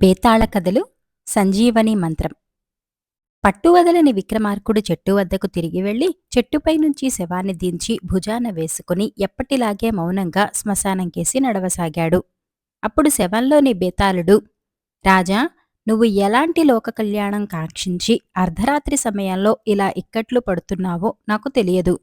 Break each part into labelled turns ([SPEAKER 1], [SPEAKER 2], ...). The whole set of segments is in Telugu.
[SPEAKER 1] బేతాళ కథలు సంజీవని మంత్రం. పట్టువదలని విక్రమార్కుడు చెట్టు వద్దకు తిరిగి వెళ్ళి చెట్టుపై నుంచి శవాన్ని దించి భుజాన వేసుకుని ఎప్పటిలాగే మౌనంగా శ్మశానం కేసి నడవసాగాడు. అప్పుడు శవంలోని బేతాళుడు రాజా నువ్వు ఎలాంటి లోక కళ్యాణం కాంక్షించి అర్ధరాత్రి సమయంలో ఇలా ఇక్కట్లు పడుతున్నావో నాకు తెలియదు.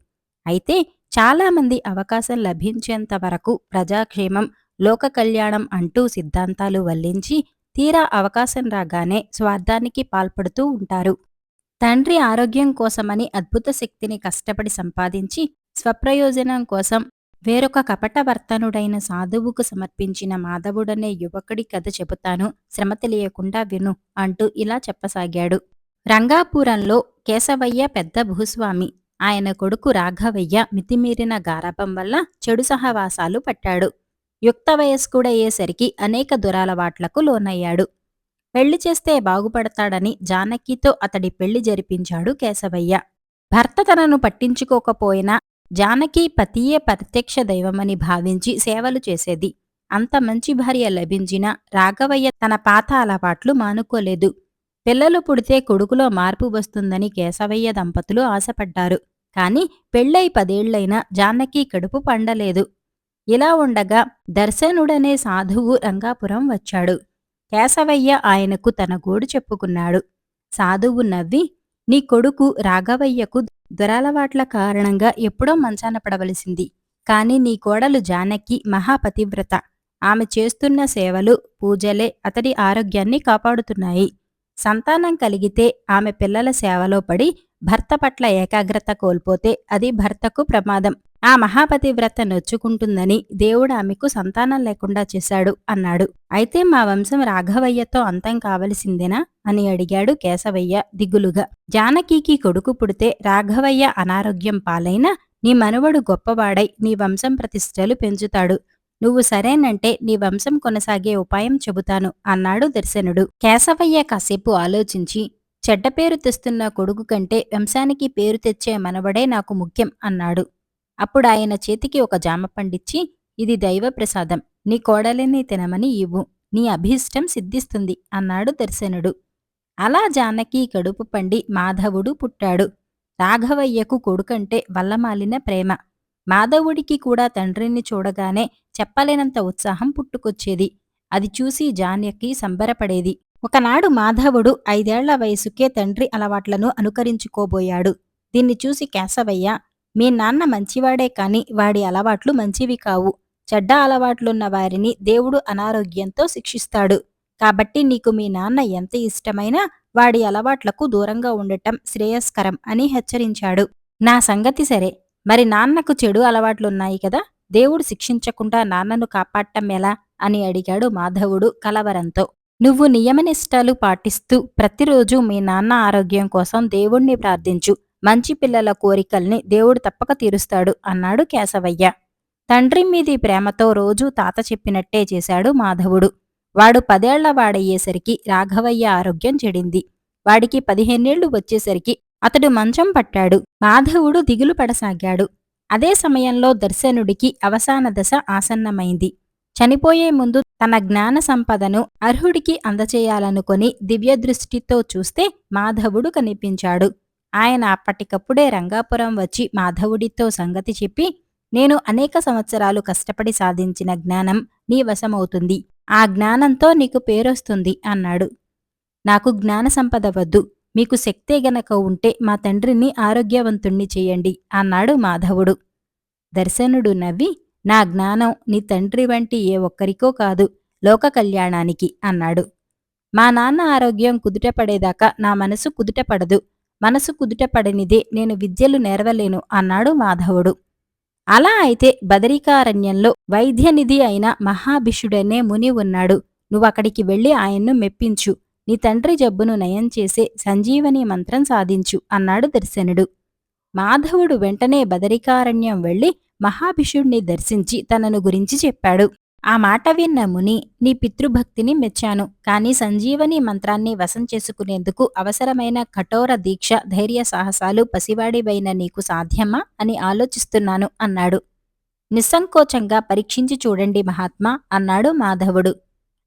[SPEAKER 1] అయితే చాలామంది అవకాశం లభించేంత వరకు ప్రజాక్షేమం లోక కళ్యాణం అంటూ సిద్ధాంతాలు వల్లించి తీరా అవకాశం రాగానే స్వార్థానికి పాల్పడుతూ ఉంటారు. తండ్రి ఆరోగ్యం కోసమని అద్భుత శక్తిని కష్టపడి సంపాదించి స్వప్రయోజనం కోసం వేరొక కపటవర్తనుడైన సాధువుకు సమర్పించిన మాధవుడనే యువకుడి కథ చెబుతాను. శ్రమ తెలియకుండా విను అంటూ ఇలా చెప్పసాగాడు. రంగాపురంలో కేశవయ్య పెద్ద భూస్వామి ఆయన కొడుకు రాఘవయ్య మితిమీరిన గారాపం వల్ల చెడు సహవాసాలు పట్టాడు. యుక్త వయస్కుడయ్యేసరికి అనేక దురాలవాట్లకు లోనయ్యాడు. పెళ్ళి చేస్తే బాగుపడతాడని జానకితో అతడి పెళ్ళి జరిపించాడు కేశవయ్య. భర్త తనను పట్టించుకోకపోయినా జానకి పతియే ప్రత్యక్ష దైవమని భావించి సేవలు చేసేది. అంత మంచి భార్య లభించినా రాఘవయ్య తన పాత అలవాట్లు మానుకోలేదు. పిల్లలు పుడితే కొడుకులో మార్పు వస్తుందని కేశవయ్య దంపతులు ఆశపడ్డారు. కాని పెళ్ళై పదేళ్ళైనా జానకి కడుపు పండలేదు. ఇలా ఉండగా దర్శనుడనే సాధువు రంగాపురం వచ్చాడు. కేశవయ్య ఆయనకు తన గోడు చెప్పుకున్నాడు. సాధువు నవ్వి నీ కొడుకు రాఘవయ్యకు దురలవాట్ల కారణంగా ఎప్పుడో మంచాన పడవలసింది. కాని నీ కోడలు జానకి మహాపతివ్రత. ఆమె చేస్తున్న సేవలు పూజలే అతడి ఆరోగ్యాన్ని కాపాడుతున్నాయి. సంతానం కలిగితే ఆమె పిల్లల సేవలో పడి భర్త పట్ల ఏకాగ్రత కోల్పోతే అది భర్తకు ప్రమాదం. ఆ మహాపతివ్రత నొచ్చుకుంటుందని దేవుడు ఆమెకు సంతానం లేకుండా చేశాడు అన్నాడు. అయితే మా వంశం రాఘవయ్యతో అంతం కావలసిందేనా? అని అడిగాడు కేశవయ్య దిగులుగా. జానకికి కొడుకు పుడితే రాఘవయ్య అనారోగ్యం పాలైనా నీ మనవడు గొప్పవాడై నీ వంశం ప్రతిష్టలు పెంచుతాడు. నువ్వు సరేనంటే నీ వంశం కొనసాగే ఉపాయం చెబుతాను అన్నాడు దర్శనుడు. కేశవయ్య కాసేపు ఆలోచించి చెడ్డ పేరు తెస్తున్న కొడుకు కంటే వంశానికి పేరు తెచ్చే మనవడే నాకు ముఖ్యం అన్నాడు. అప్పుడు ఆయన చేతికి ఒక జామ పండిచ్చి ఇది దైవ ప్రసాదం. నీ కోడలిని తినమని ఇవ్వు. నీ అభీష్టం సిద్ధిస్తుంది అన్నాడు దర్శనుడు. అలా జానకి కడుపు పండి మాధవుడు పుట్టాడు. రాఘవయ్యకు కొడుకంటే వల్లమాలిన ప్రేమ. మాధవుడికి కూడా తండ్రిని చూడగానే చెప్పలేనంత ఉత్సాహం పుట్టుకొచ్చేది. అది చూసి జానకి సంబరపడేది. ఒకనాడు మాధవుడు ఐదేళ్ళ వయసుకే తండ్రి అలవాట్లను అనుకరించుకోబోయాడు. దీన్ని చూసి కేశవయ్య మీ నాన్న మంచివాడే కాని వాడి అలవాట్లు మంచివి కావు. చెడ్డ అలవాట్లున్న వారిని దేవుడు అనారోగ్యంతో శిక్షిస్తాడు. కాబట్టి నీకు మీ నాన్న ఎంత ఇష్టమైనా వాడి అలవాట్లకు దూరంగా ఉండటం శ్రేయస్కరం అని హెచ్చరించాడు. నా సంగతి సరే. మరి నాన్నకు చెడు అలవాట్లున్నాయి కదా? దేవుడు శిక్షించకుండా నాన్నను కాపాడటం ఎలా? అని అడిగాడు మాధవుడు కలవరంతో. నువ్వు నియమనిష్టాలు పాటిస్తూ ప్రతిరోజు మీ నాన్న ఆరోగ్యం కోసం దేవుణ్ణి ప్రార్థించు. మంచి పిల్లల కోరికల్ని దేవుడు తప్పక తీరుస్తాడు అన్నాడు కేశవయ్య. తండ్రి మీది ప్రేమతో రోజూ తాత చెప్పినట్టే చేశాడు మాధవుడు. వాడు పదేళ్ళ వాడయ్యేసరికి రాఘవయ్య ఆరోగ్యం చెడింది. వాడికి పదిహేనేళ్ళు వచ్చేసరికి అతడు మంచం పట్టాడు. మాధవుడు దిగులు పడసాగాడు. అదే సమయంలో దర్శనుడికి అవసాన దశ ఆసన్నమైంది. చనిపోయే ముందు తన జ్ఞాన సంపదను అర్హుడికి అందచేయాలనుకొని దివ్యదృష్టితో చూస్తే మాధవుడు కనిపించాడు. ఆయన అప్పటికప్పుడే రంగాపురం వచ్చి మాధవుడితో సంగతి చెప్పి నేను అనేక సంవత్సరాలు కష్టపడి సాధించిన జ్ఞానం నీ వశమవుతుంది. ఆ జ్ఞానంతో నీకు పేరొస్తుంది అన్నాడు. నాకు జ్ఞాన సంపద వద్దు. మీకు శక్తే గనక ఉంటే మా తండ్రిని ఆరోగ్యవంతుణ్ణి చేయండి అన్నాడు మాధవుడు. దర్శనుడు నవ్వి నా జ్ఞానం నీ తండ్రి వంటి ఏ ఒక్కరికో కాదు లోక కళ్యాణానికి అన్నాడు. మా నాన్న ఆరోగ్యం కుదుటపడేదాకా నా మనసు కుదుటపడదు మనసు కుదుటపడనిదే నేను విద్యలు నేర్వలేను అన్నాడు మాధవుడు. అలా అయితే బదరికారణ్యంలో వైద్యనిధి అయిన మహాభిషుడనే ముని ఉన్నాడు. నువ్వక్కడికి వెళ్ళి ఆయన్ను మెప్పించు. నీ తండ్రి జబ్బును నయం చేసే సంజీవని మంత్రం సాధించు అన్నాడు దర్శనుడు. మాధవుడు వెంటనే బదరికారణ్యం వెళ్ళి మహాభిషుణ్ణి దర్శించి తనను గురించి చెప్పాడు. ఆ మాట విన్న ముని నీ పితృభక్తిని మెచ్చాను. కాని సంజీవని మంత్రాన్ని వశం చేసుకునేందుకు అవసరమైన కఠోర దీక్ష ధైర్య సాహసాలు పసివాడివైన నీకు సాధ్యమా? అని ఆలోచిస్తున్నాను అన్నాడు. నిస్సంకోచంగా పరీక్షించి చూడండి మహాత్మా అన్నాడు మాధవుడు.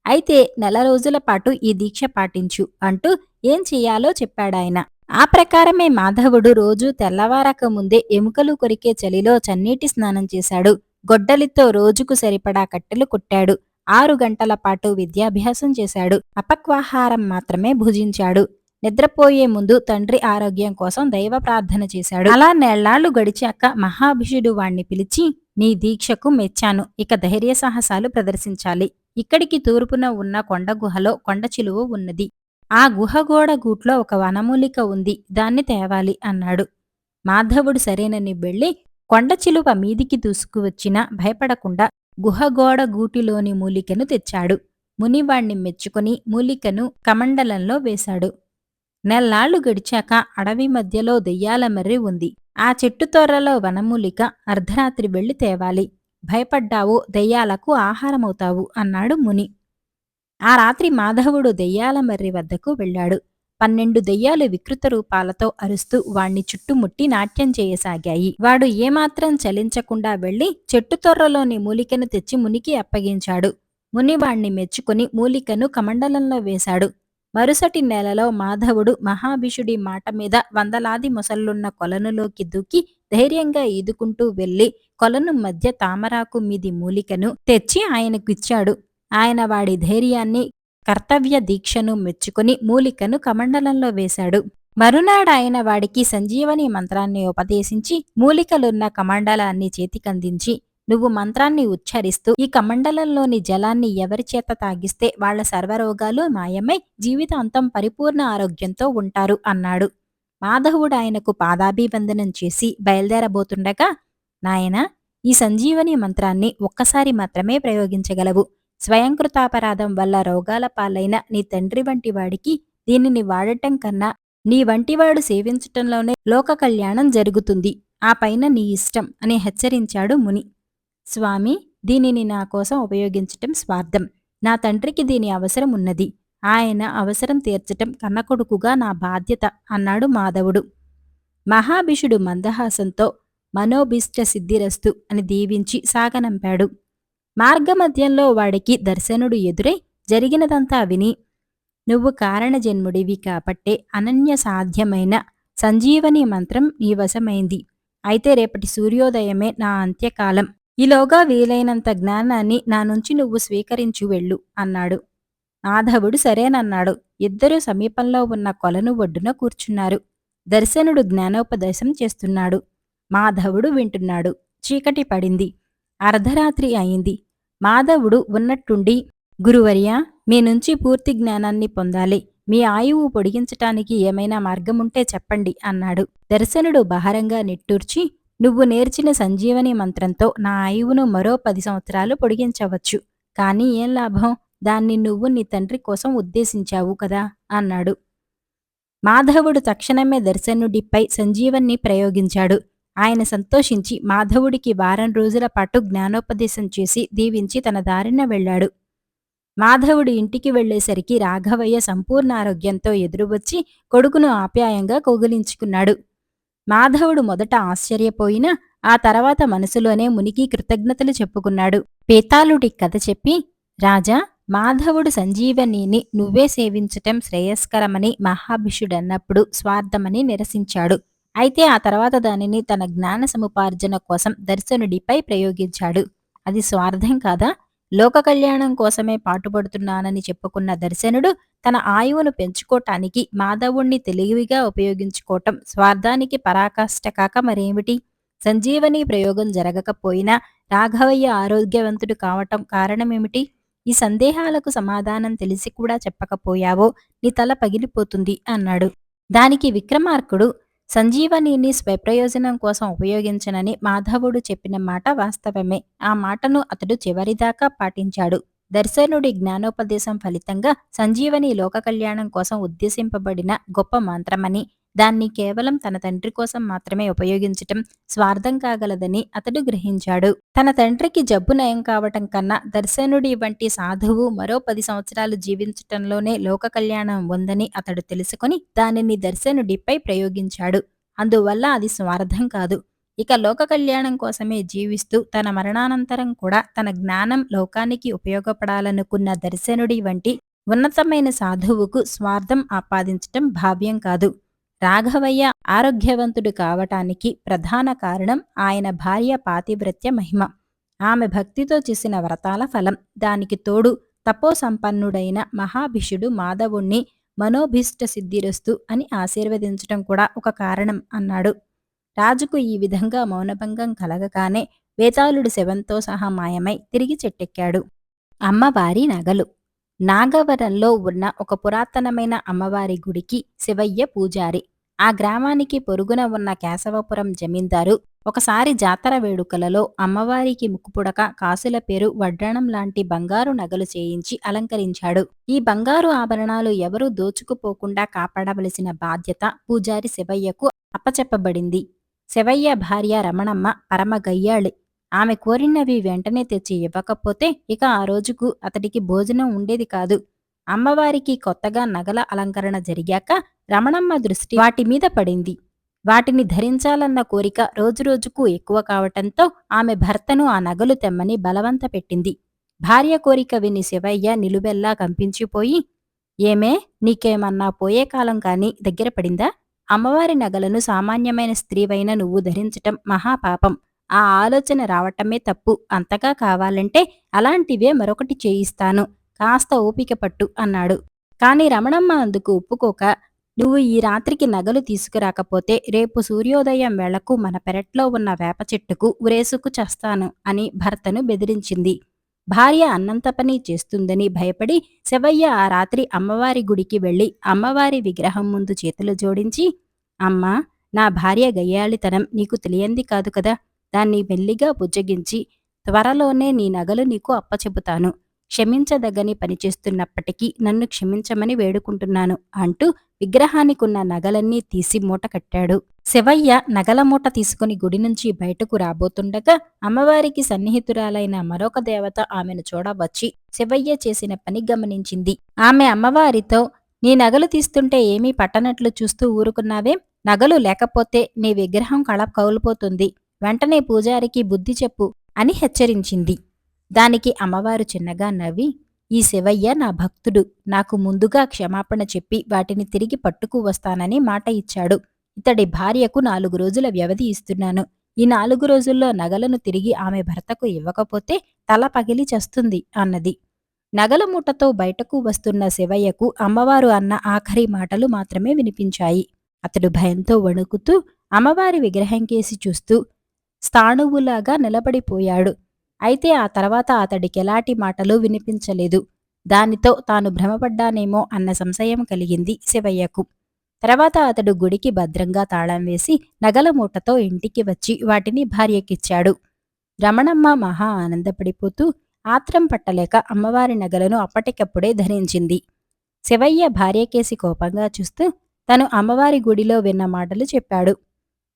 [SPEAKER 1] అయితే నెల రోజుల పాటు ఈ దీక్ష పాటించు అంటూ ఏం చెయ్యాలో చెప్పాడాయన. ఆ ప్రకారమే మాధవుడు రోజూ తెల్లవారక ముందే ఎముకలు కొరికే చలిలో చన్నీటి స్నానం చేశాడు. గొడ్డలితో రోజుకు సరిపడా కట్టెలు కుట్టాడు. ఆరు గంటల పాటు విద్యాభ్యాసం చేశాడు. అపక్వాహారం మాత్రమే భుజించాడు. నిద్రపోయే ముందు తండ్రి ఆరోగ్యం కోసం దైవ ప్రార్థన చేశాడు. అలా నెళ్ళాళ్ళు గడిచాక మహాభిషుడు వాణ్ణి పిలిచి నీ దీక్షకు మెచ్చాను. ఇక ధైర్య సాహసాలు ప్రదర్శించాలి. ఇక్కడికి తూర్పున ఉన్న కొండ గుహలో కొండ చిలువ ఉన్నది. ఆ గుహ గోడ గూట్లో ఒక వనమూలిక ఉంది. దాన్ని తేవాలి అన్నాడు. మాధవుడు సరేనని వెళ్ళి కొండ చిలువ మీదికి దూసుకువచ్చినా భయపడకుండా గుహగోడ గూటిలోని మూలికను తెచ్చాడు. మునివాణ్ణి మెచ్చుకుని మూలికను కమండలంలో వేశాడు. నెల్లాళ్ళు గడిచాక అడవి మధ్యలో దెయ్యాల మర్రి ఉంది. ఆ చెట్టు తొర్రలో వనమూలిక అర్ధరాత్రి వెళ్ళి తేవాలి. భయపడ్డావు దెయ్యాలకు ఆహారమవుతావు అన్నాడు ముని. ఆ రాత్రి మాధవుడు దెయ్యాల మర్రి వద్దకు వెళ్ళాడు. పన్నెండు దెయ్యాలు వికృత రూపాలతో అరుస్తూ వాణ్ణి చుట్టుముట్టి నాట్యం చేయసాగాయి. వాడు ఏమాత్రం చలించకుండా వెళ్ళి చెట్టు తొర్రలోని మూలికను తెచ్చి మునికి అప్పగించాడు. ముని వాణ్ణి మెచ్చుకుని మూలికను కమండలంలో వేశాడు. మరుసటి నెలలో మాధవుడు మహాభిషుడి మాట మీద వందలాది మొసళ్ళున్న కొలనులోకి దూకి ధైర్యంగా ఈదుకుంటూ వెళ్ళి కొలను మధ్య తామరాకు మీది మూలికను తెచ్చి ఆయనకిచ్చాడు. ఆయన వాడి ధైర్యాన్ని కర్తవ్య దీక్షను మెచ్చుకుని మూలికను కమండలంలో వేశాడు. మరునాడాయన వాడికి సంజీవని మంత్రాన్ని ఉపదేశించి మూలికలున్న కమండలాన్ని చేతికందించి నువ్వు మంత్రాన్ని ఉచ్చరిస్తూ ఈ కమండలంలోని జలాన్ని ఎవరి చేత తాగిస్తే వాళ్ళ సర్వరోగాలు మాయమై జీవితాంతం పరిపూర్ణ ఆరోగ్యంతో ఉంటారు అన్నాడు. మాధవుడు ఆయనకు పాదాభివందనం చేసి బయలుదేరబోతుండగా నాయనా ఈ సంజీవని మంత్రాన్ని ఒక్కసారి మాత్రమే ప్రయోగించగలవు. స్వయంకృతాపరాధం వల్ల రోగాల పాలైన నీ తండ్రి వంటి వాడికి దీనిని వాడటం కన్నా నీ వంటివాడు సేవించటంలోనే లోక కళ్యాణం జరుగుతుంది. ఆ పైన నీ ఇష్టం అని హెచ్చరించాడు ముని. స్వామి దీనిని నా కోసం ఉపయోగించటం స్వార్థం. నా తండ్రికి దీని అవసరం ఉన్నది. ఆయన అవసరం తీర్చటం కన్నకొడుకుగా నా బాధ్యత అన్నాడు మాధవుడు. మహాభిషుడు మందహాసంతో మనోభిష్ట సిద్ధిరస్తు అని దీవించి సాగనంపాడు. మార్గమధ్యంలో వాడికి దర్శనుడు ఎదురై జరిగినదంతా విని నువ్వు కారణజన్ముడివి కాబట్టే అనన్య సాధ్యమైన సంజీవని మంత్రం నీ వశమైంది. అయితే రేపటి సూర్యోదయమే నా అంత్యకాలం. ఈలోగా వీలైనంత జ్ఞానాన్ని నా నుంచి నువ్వు స్వీకరించు వెళ్ళు అన్నాడు. మాధవుడు సరేనన్నాడు. ఇద్దరూ సమీపంలో ఉన్న కొలను ఒడ్డున కూర్చున్నారు. దర్శనుడు జ్ఞానోపదేశం చేస్తున్నాడు. మాధవుడు వింటున్నాడు. చీకటి పడింది. అర్ధరాత్రి అయింది. మాధవుడు ఉన్నట్టుండి గురువర్య మీ నుంచి పూర్తి జ్ఞానాన్ని పొందాలి. మీ ఆయువు పొడిగించటానికి ఏమైనా మార్గముంటే చెప్పండి అన్నాడు. దర్శనుడు బహరంగా నిట్టూర్చి నువ్వు నేర్చిన సంజీవని మంత్రంతో నా ఆయువును మరో పది సంవత్సరాలు పొడిగించవచ్చు. కానీ ఏం లాభం? దాన్ని నువ్వు నీ తండ్రి కోసం ఉద్దేశించావు కదా అన్నాడు. మాధవుడు తక్షణమే దర్శనుడిపై సంజీవన్ని ప్రయోగించాడు. ఆయన సంతోషించి మాధవుడికి వారం రోజుల పాటు జ్ఞానోపదేశం చేసి దీవించి తన దారిన వెళ్ళాడు. మాధవుడు ఇంటికి వెళ్ళేసరికి రాఘవయ్య సంపూర్ణ ఆరోగ్యంతో ఎదురువచ్చి కొడుకును ఆప్యాయంగా కౌగిలించుకున్నాడు. మాధవుడు మొదట ఆశ్చర్యపోయినా ఆ తర్వాత మనసులోనే మునికి కృతజ్ఞతలు చెప్పుకున్నాడు. పేతాళుడి కథ చెప్పి రాజా మాధవుడు సంజీవనిని నువ్వే సేవించటం శ్రేయస్కరమని మహాభిషుడన్నప్పుడు స్వార్థమని నిరసించాడు. అయితే ఆ తర్వాత దానిని తన జ్ఞాన సముపార్జన కోసం దర్శనుడిపై ప్రయోగించాడు. అది స్వార్థం కాదా? లోక కళ్యాణం కోసమే పాటుపడుతున్నానని చెప్పుకున్న దర్శనుడు తన ఆయువును పెంచుకోటానికి మాధవుణ్ణి తెలివిగా ఉపయోగించుకోవటం స్వార్థానికి పరాకాష్ట కాక మరేమిటి? సంజీవని ప్రయోగం జరగకపోయినా రాఘవయ్య ఆరోగ్యవంతుడు కావటం కారణమేమిటి? ఈ సందేహాలకు సమాధానం తెలిసి కూడా చెప్పకపోయావో నీ తల పగిలిపోతుంది అన్నాడు. దానికి విక్రమార్కుడు సంజీవనిని స్వప్రయోజనం కోసం ఉపయోగించనని మాధవుడు చెప్పిన మాట వాస్తవమే. ఆ మాటను అతడు చివరిదాకా పాటించాడు. దర్శనుడి జ్ఞానోపదేశం ఫలితంగా సంజీవని లోక కళ్యాణం కోసం ఉద్దేశింపబడిన గొప్ప మంత్రమని దాన్ని కేవలం తన తండ్రి కోసం మాత్రమే ఉపయోగించటం స్వార్థం కాగలదని అతడు గ్రహించాడు. తన తండ్రికి జబ్బు నయం కావటం కన్నా దర్శనుడి వంటి సాధువు మరో పది సంవత్సరాలు జీవించటంలోనే లోక కళ్యాణం ఉందని అతడు తెలుసుకుని దానిని దర్శనుడిపై ప్రయోగించాడు. అందువల్ల అది స్వార్థం కాదు. ఇక లోక కళ్యాణం కోసమే జీవిస్తూ తన మరణానంతరం కూడా తన జ్ఞానం లోకానికి ఉపయోగపడాలనుకున్న దర్శనుడి వంటి ఉన్నతమైన సాధువుకు స్వార్థం ఆపాదించటం భావ్యం కాదు. రాఘవయ్య ఆరోగ్యవంతుడు కావటానికి ప్రధాన కారణం ఆయన భార్య పాతివ్రత్య మహిమ. ఆమె భక్తితో చేసిన వ్రతాల ఫలం. దానికి తోడు తపో సంపన్నుడైన మహాభిషుడు మాధవుణ్ణి మనోభిష్ట సిద్ధిరస్తు అని ఆశీర్వదించటం కూడా ఒక కారణం అన్నాడు. రాజుకు ఈ విధంగా మౌనభంగం కలగగానే వేతాళుడు శవంతో సహా మాయమై తిరిగి చెట్టెక్కాడు. అమ్మవారి నగలు. నాగవరంలో ఉన్న ఒక పురాతనమైన అమ్మవారి గుడికి శివయ్య పూజారి. ఆ గ్రామానికి పొరుగున ఉన్న కేశవపురం జమీందారు ఒకసారి జాతర వేడుకలలో అమ్మవారికి ముక్కుపుడక కాసుల పేరు వడ్డణం లాంటి బంగారు నగలు చేయించి అలంకరించాడు. ఈ బంగారు ఆభరణాలు ఎవరూ దోచుకుపోకుండా కాపాడవలసిన బాధ్యత పూజారి శివయ్యకు అప్పచెప్పబడింది. శివయ్య భార్య రమణమ్మ పరమ గయ్యాళి ఆమె కోరినవి వెంటనే తెచ్చి ఇవ్వకపోతే ఇక ఆ రోజుకు అతడికి భోజనం ఉండేది కాదు. అమ్మవారికి కొత్తగా నగల అలంకరణ జరిగాక రమణమ్మ దృష్టి వాటి మీద పడింది. వాటిని ధరించాలన్న కోరిక రోజురోజుకు ఎక్కువ కావటంతో ఆమె భర్తను ఆ నగలు తెమ్మని బలవంత పెట్టింది. భార్య కోరిక విని శివయ్య నిలువెల్లా కంపించిపోయి ఏమే నీకేమన్నా పోయే కాలం కాని దగ్గర పడిందా? అమ్మవారి నగలను సామాన్యమైన స్త్రీవైన నువ్వు ధరించటం మహాపాపం ఆ ఆలోచన రావటమే తప్పు. అంతగా కావాలంటే అలాంటివే మరొకటి చేయిస్తాను. కాస్త ఓపిక పట్టు అన్నాడు. కాని రమణమ్మ అందుకు ఒప్పుకోక నువ్వు ఈ రాత్రికి నగలు తీసుకురాకపోతే రేపు సూర్యోదయం వేళకు మన పెరట్లో ఉన్న వేప చెట్టుకు ఉరేసుకు చేస్తాను అని భర్తను బెదిరించింది. భార్య అన్నంత పని చేస్తుందని భయపడి శివయ్య ఆ రాత్రి అమ్మవారి గుడికి వెళ్ళి అమ్మవారి విగ్రహం ముందు చేతులు జోడించి అమ్మా నా భార్య గయ్యాళితనం నీకు తెలియంది కాదు కదా! దాన్ని మెల్లిగా బుజ్జగించి త్వరలోనే నీ నగలు నీకు అప్పచెబుతాను. క్షమించదగని పనిచేస్తున్నప్పటికీ నన్ను క్షమించమని వేడుకుంటున్నాను అంటూ విగ్రహానికున్న నగలన్నీ తీసి మూట కట్టాడు. శివయ్య నగల మూట తీసుకుని గుడి నుంచి బయటకు రాబోతుండగా అమ్మవారికి సన్నిహితురాలైన మరొక దేవత ఆమెను చూడవచ్చి శివయ్య చేసిన పని గమనించింది. ఆమె అమ్మవారితో నీ నగలు తీస్తుంటే ఏమీ పట్టనట్లు చూస్తూ ఊరుకున్నావేం? నగలు లేకపోతే నీ విగ్రహం కళ కౌలిపోతుంది. వెంటనే పూజారికి బుద్ధి చెప్పు అని హెచ్చరించింది. దానికి అమ్మవారు చిన్నగా నవ్వి ఈ శివయ్య నా భక్తుడు. నాకు ముందుగా క్షమాపణ చెప్పి వాటిని తిరిగి పట్టుకు వస్తానని మాట ఇచ్చాడు. ఇతడి భార్యకు నాలుగు రోజుల వ్యవధి ఇస్తున్నాను. ఈ నాలుగు రోజుల్లో నగలను తిరిగి ఆమె భర్తకు ఇవ్వకపోతే తల పగిలి చస్తుంది అన్నది. నగల మూటతో బయటకు వస్తున్న శివయ్యకు అమ్మవారు అన్న ఆఖరి మాటలు మాత్రమే వినిపించాయి. అతడు భయంతో వణుకుతూ అమ్మవారి విగ్రహం కేసి చూస్తూ స్థాణువులాగా నిలబడిపోయాడు. అయితే ఆ తర్వాత అతడికి ఎలాంటి మాటలు వినిపించలేదు. దానితో తాను భ్రమపడ్డానేమో అన్న సంశయం కలిగింది శివయ్యకు. తర్వాత అతడు గుడికి భద్రంగా తాళం వేసి నగల మూటతో ఇంటికి వచ్చి వాటిని భార్యకిచ్చాడు. రమణమ్మ మహా ఆనందపడిపోతూ ఆత్రం పట్టలేక అమ్మవారి నగలను అప్పటికప్పుడే ధరించింది. శివయ్య భార్యకేసి కోపంగా చూస్తూ తను అమ్మవారి గుడిలో విన్న మాటలు చెప్పాడు.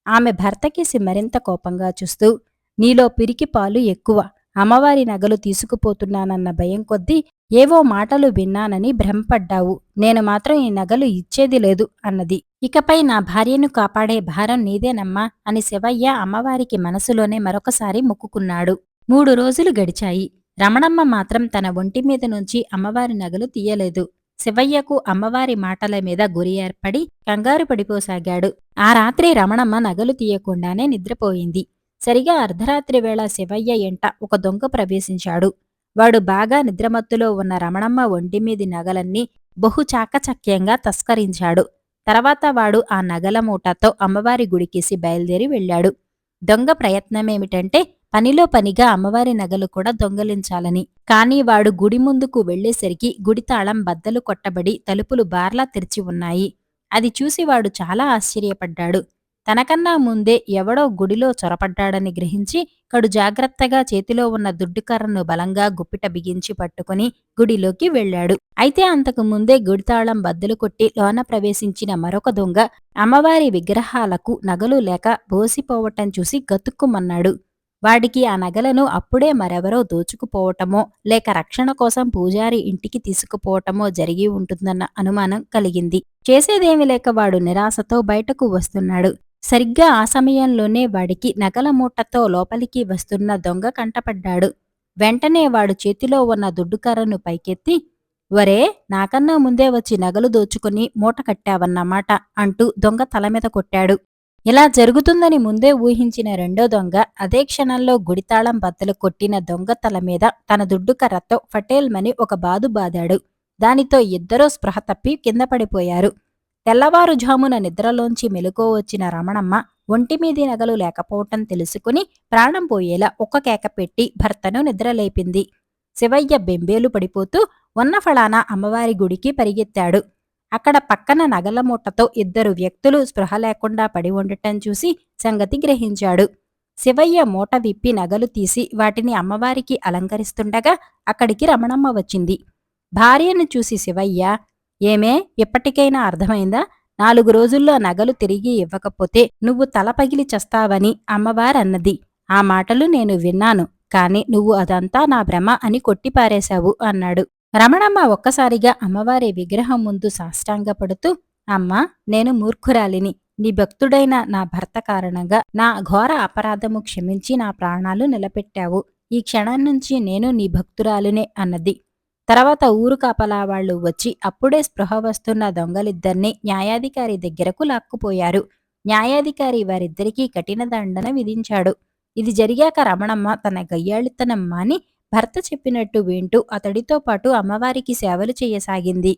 [SPEAKER 1] ఆమె భర్తకేసి మరింత కోపంగా చూస్తూ నీలో పిరికి పాలు ఎక్కువ. అమ్మవారి నగలు తీసుకుపోతున్నానన్న భయం కొద్దీ ఏవో మాటలు విన్నానని భ్రమపడ్డావు. నేను మాత్రం ఈ నగలు ఇచ్చేది లేదు అన్నది. ఇకపై నా భార్యను కాపాడే భారం నీదేనమ్మా అని శివయ్య అమ్మవారికి మనసులోనే మరొకసారి మొక్కుకున్నాడు. మూడు రోజులు గడిచాయి. రమణమ్మ మాత్రం తన ఒంటి మీద నుంచి అమ్మవారి నగలు తీయలేదు. శివయ్యకు అమ్మవారి మాటల మీద గురి ఏర్పడి కంగారు పడిపోసాగాడు. ఆ రాత్రి రమణమ్మ నగలు తీయకుండానే నిద్రపోయింది. సరిగా అర్ధరాత్రి వేళ శివయ్య ఎంట ఒక దొంగ ప్రవేశించాడు. వాడు బాగా నిద్రమత్తులో ఉన్న రమణమ్మ ఒంటిమీది నగలన్నీ బహు చాకచక్యంగా తస్కరించాడు. తర్వాత వాడు ఆ నగల మూటతో అమ్మవారి గుడికేసి బయలుదేరి వెళ్ళాడు. దొంగ ప్రయత్నమేమిటంటే పనిలో పనిగా అమ్మవారి నగలు కూడా దొంగలించాలని. కాని వాడు గుడి ముందుకు వెళ్ళేసరికి గుడి తాళం బద్దలు కొట్టబడి తలుపులు బార్లా తెరిచి ఉన్నాయి. అది చూసి వాడు చాలా ఆశ్చర్యపడ్డాడు. తనకన్నా ముందే ఎవడో గుడిలో చొరపడ్డాడని గ్రహించి కడు జాగ్రత్తగా చేతిలో ఉన్న దుడ్డుకర్రను బలంగా గుప్పిట బిగించి పట్టుకుని గుడిలోకి వెళ్ళాడు. అయితే అంతకు ముందే గుడితాళం బద్దలు కొట్టి లోన ప్రవేశించిన మరొక దొంగ అమ్మవారి విగ్రహాలకు నగలు లేక బోసిపోవటం చూసి గతుక్కుమన్నాడు. వాడికి ఆ నగలను అప్పుడే మరెవరో దోచుకుపోవటమో లేక రక్షణ కోసం పూజారి ఇంటికి తీసుకుపోవటమో జరిగి ఉంటుందన్న అనుమానం కలిగింది. చేసేదేమి లేక వాడు నిరాశతో బయటకు వస్తున్నాడు. సరిగ్గా ఆ సమయంలోనే వాడికి నగల మూటతో లోపలికి వస్తున్న దొంగ కంటపడ్డాడు. వెంటనే వాడు చేతిలో ఉన్న దుడ్డుకర్రను పైకెత్తి వరే నాకన్నా ముందే వచ్చి నగలు దోచుకుని మూట కట్టావన్నమాట అంటూ దొంగ తల మీద కొట్టాడు. ఇలా జరుగుతుందని ముందే ఊహించిన రెండో దొంగ అదే క్షణంలో గుడితాళం బద్దలు కొట్టిన దొంగ తల మీద తన దుడ్డుకర్రతో ఫటేల్మని ఒక బాదు బాదాడు. దానితో ఇద్దరూ స్పృహ తప్పి కింద పడిపోయారు. తెల్లవారుజామున నిద్రలోంచి మెలుకో వచ్చిన రమణమ్మ ఒంటిమీది నగలు లేకపోవటం తెలుసుకుని ప్రాణం పోయేలా ఒక్క కేక పెట్టి భర్తను నిద్రలేపింది శివయ్య బెంబేలు పడిపోతూ ఉన్న ఫలానా అమ్మవారి గుడికి పరిగెత్తాడు. అక్కడ పక్కన నగల మూటతో ఇద్దరు వ్యక్తులు స్పృహ లేకుండా పడి ఉండటం చూసి సంగతి గ్రహించాడు. శివయ్య మూట విప్పి నగలు తీసి వాటిని అమ్మవారికి అలంకరిస్తుండగా అక్కడికి రమణమ్మ వచ్చింది. భార్యను చూసి శివయ్య ఏమే ఇప్పటికైనా అర్థమైందా? నాలుగు రోజుల్లో నగలు తిరిగి ఇవ్వకపోతే నువ్వు తల పగిలి చస్తావని అమ్మవారన్నది. ఆ మాటలు నేను విన్నాను కాని నువ్వు అదంతా నా భ్రమ అని కొట్టిపారేశావు అన్నాడు. రమణమ్మ ఒక్కసారిగా అమ్మవారి విగ్రహం ముందు సాష్టాంగపడుతూ అమ్మా నేను మూర్ఖురాలిని. నీ భక్తుడైన నా భర్త కారణంగా నా ఘోర అపరాధము క్షమించి నా ప్రాణాలు నిలబెట్టావు. ఈ క్షణం నుంచి నేను నీ భక్తురాలునే అన్నది. తర్వాత ఊరు కాపలా వాళ్ళు వచ్చి అప్పుడే స్పృహ వస్తున్న దొంగలిద్దరినీ న్యాయాధికారి దగ్గరకు లాక్కుపోయారు. న్యాయాధికారి వారిద్దరికీ కఠిన దండన విధించాడు. ఇది జరిగాక రమణమ్మ తన గయ్యాళితనం మాని భర్త చెప్పినట్టు వింటూ అతడితో పాటు అమ్మవారికి సేవలు చేయసాగింది.